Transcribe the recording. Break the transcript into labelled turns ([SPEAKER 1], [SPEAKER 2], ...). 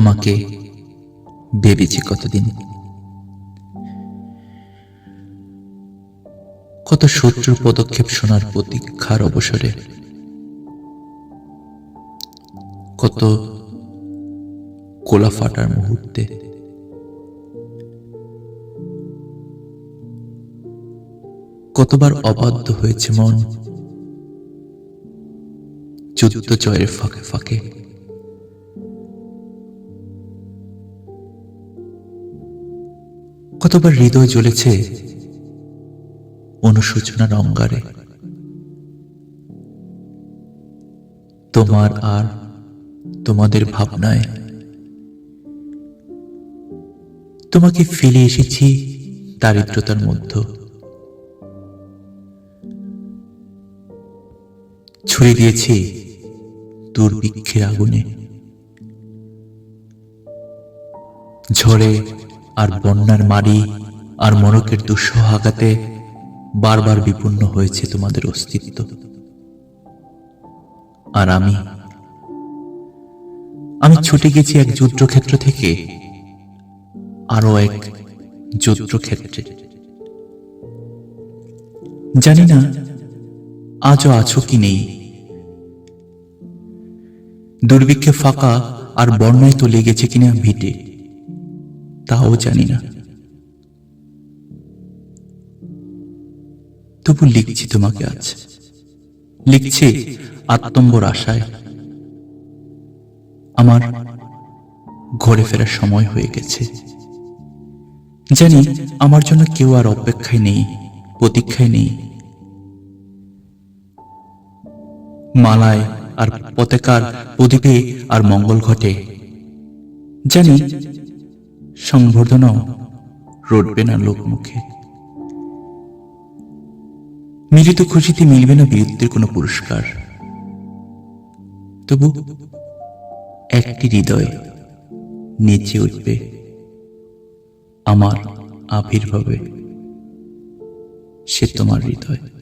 [SPEAKER 1] তোমাকে ভেবেছি কতদিন। কত শত্রুর পদক্ষেপ শোনার প্রতীক্ষার অবসরে। কত কোলা ফাটার মুহূর্তে। কতবার অবাধ্য হয়েছে মন। যুদ্ধ জয়ের ফাঁকে ফাঁকে। কতবার হৃদয় জ্বলেছে অনুশোচনার অঙ্গারে। তোমার আর তোমাদের ভাবনায় তোমাকে ফেলে এসেছি দারিদ্রতার মধ্যে। ছুড়ে দিয়েছি দুর্ভিক্ষের আগুনে। ঝড়ে আর বন্যার মারি আর মরকের দুঃসহ আঘাতে বারবার বিপন্ন হয়েছে তোমাদের অস্তিত্ব। আর আমি আমি ছুটে গেছি এক যুদ্ধক্ষেত্র থেকে আরও এক যুদ্ধক্ষেত্রে। জানি না, আজও আছো কি নেই। দুর্ভিক্ষে ফাঁকা আর বন্যায় তো লেগেছে কিনা ভিটে। তাও জানি না। তবু লিখছি তোমাকে আজ। লিখছি আত্মম্বর আশায়। আমার ঘরে ফেরার সময় হয়ে গেছে। জানি আমার জন্য কেউ আর অপেক্ষায় নেই, প্রতীক্ষায় নেই। মালায় আর পতাকার প্রদীপে আর মঙ্গল ঘটে। জানি সংবর্ধনাও রটবে না লোকমুখে। মিলিত খুশিতে মিলবে না বীরত্বের কোনো পুরস্কার। তবু একটি হৃদয় নেচে উঠবে আমার আবির্ভাবে, সে তোমার হৃদয়।